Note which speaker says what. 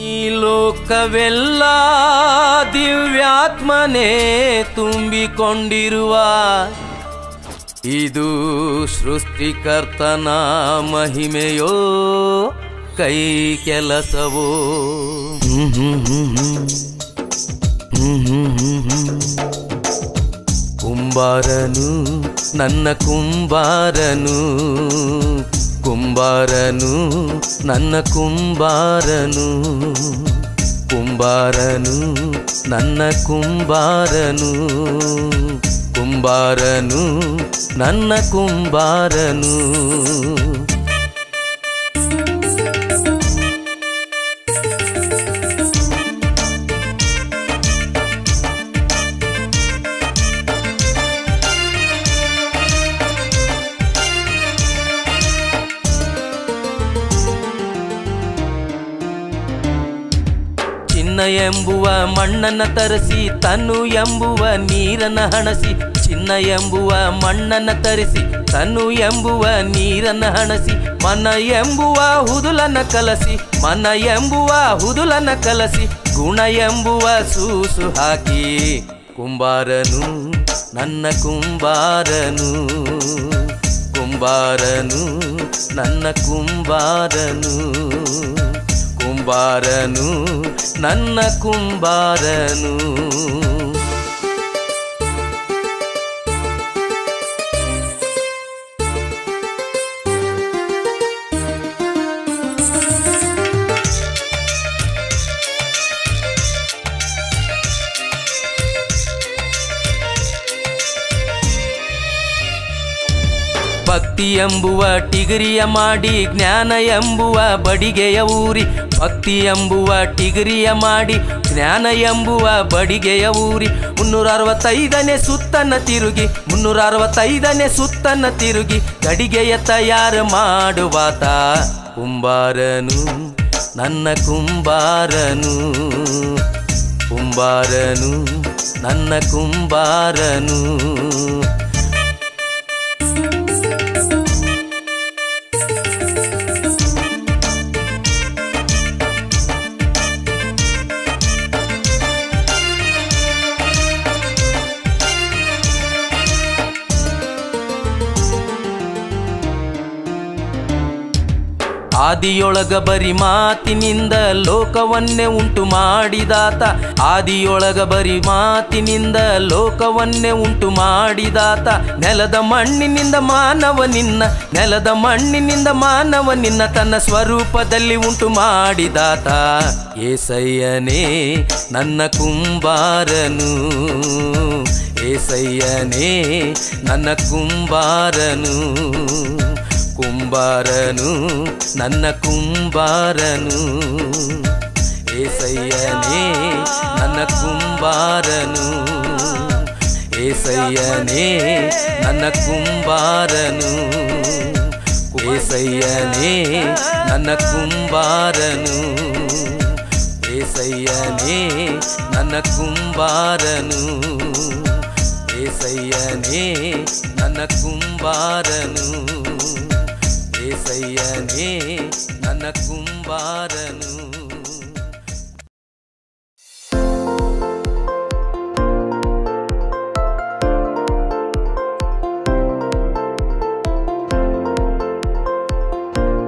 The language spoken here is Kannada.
Speaker 1: ಈ ಲೋಕವೆಲ್ಲ ದಿವ್ಯಾತ್ಮನೇ ತುಂಬಿಕೊಂಡಿರುವ ಇದು ಸೃಷ್ಟಿಕರ್ತನ ಮಹಿಮೆಯೋ ಕೈ ಕೆಲಸವೋ. ಕುಂಬಾರನು ನನ್ನ ಕುಂಬಾರನು ಕುಂಬಾರನು ನನ್ನ ಕುಂಬಾರನು. ಕುಂಬಾರನು ನನ್ನ ಕುಂಬಾರನು. ಕುಂಬಾರನು ನನ್ನ ಕುಂಬಾರನು. ಎಂಬುವ ಮಣ್ಣನ್ನ ತರಿಸಿ, ತನು ಎಂಬುವ ನೀರನ್ನ ಹಣಸಿ, ಚಿನ್ನ ಎಂಬುವ ಮಣ್ಣನ್ನ ತರಿಸಿ, ತನು ಎಂಬುವ ನೀರನ್ನ ಹಣಸಿ, ಮನ ಎಂಬುವ ಹುದುಲನ ಕಲಸಿ, ಮನ ಎಂಬುವ ಹುದುಲನ ಕಲಸಿ, ಗುಣ ಎಂಬುವ ಸೂಸು ಹಾಕಿ, ಕುಂಬಾರನು, ನನ್ನ ಕುಂಬಾರನು ಕುಂಬಾರನು, ನನ್ನ ಕುಂಬಾರನು. ಕುಂಬಾರನು ನನ್ನ ಕುಂಬಾರನು. ಭಕ್ತಿ ಎಂಬುವ ಟಿಗರಿಯ ಮಾಡಿ, ಜ್ಞಾನ ಎಂಬುವ ಬಡಿಗೆಯ ಊರಿ. ಭಕ್ತಿ ಎಂಬುವ ಟಿಗರಿಯ ಮಾಡಿ, ಜ್ಞಾನ ಎಂಬುವ ಬಡಿಗೆಯ ಊರಿ. ಮುನ್ನೂರ ಅರವತ್ತೈದನೇ ಸುತ್ತನ್ನ ತಿರುಗಿ ಮುನ್ನೂರ ಅರವತ್ತೈದನೇ ಸುತ್ತನ್ನ ತಿರುಗಿ, ಗಡಿಗೆಯ ತಯಾರು ಮಾಡುವಾತ ಕುಂಬಾರನು, ನನ್ನ ಕುಂಬಾರನು. ಕುಂಬಾರನು, ನನ್ನ ಕುಂಬಾರನು. ಆದಿಯೊಳಗ ಬರಿ ಮಾತಿನಿಂದ ಲೋಕವನ್ನೇ ಉಂಟು ಮಾಡಿದಾತ. ಆದಿಯೊಳಗ ಬರಿ ಮಾತಿನಿಂದ ಲೋಕವನ್ನೇ ಉಂಟು ಮಾಡಿದಾತ. ನೆಲದ ಮಣ್ಣಿನಿಂದ ಮಾನವ ನಿನ್ನ, ನೆಲದ ಮಣ್ಣಿನಿಂದ ಮಾನವ ನಿನ್ನ ತನ್ನ ಸ್ವರೂಪದಲ್ಲಿ ಉಂಟು ಮಾಡಿದಾತ. ಏಸಯ್ಯನೇ, ನನ್ನ ಕುಂಬಾರನು. ಏಸಯ್ಯನೇ, ನನ್ನ ಕುಂಬಾರನು. ಕುಂಬಾರನು ನನ್ನ ಕುಂಬಾರನು ಏಸಯ್ಯನೇ ನನ್ನ ಕುಂಬಾರನು ಏಸಯ್ಯನೇ ನನ್ನ ಕುಂಬಾರನು ಏಸಯ್ಯನೇ ನನ್ನ ಕುಂಬಾರನು ಏಸಯ್ಯನೇ ನನ್ನ ಕುಂಬಾರನು ಏಸಯ್ಯನೇ ನನ್ನ ಕುಂಬಾರನು ಏಸಯ್ಯನೇ ನನ್ನ ಕುಂಬಾರನು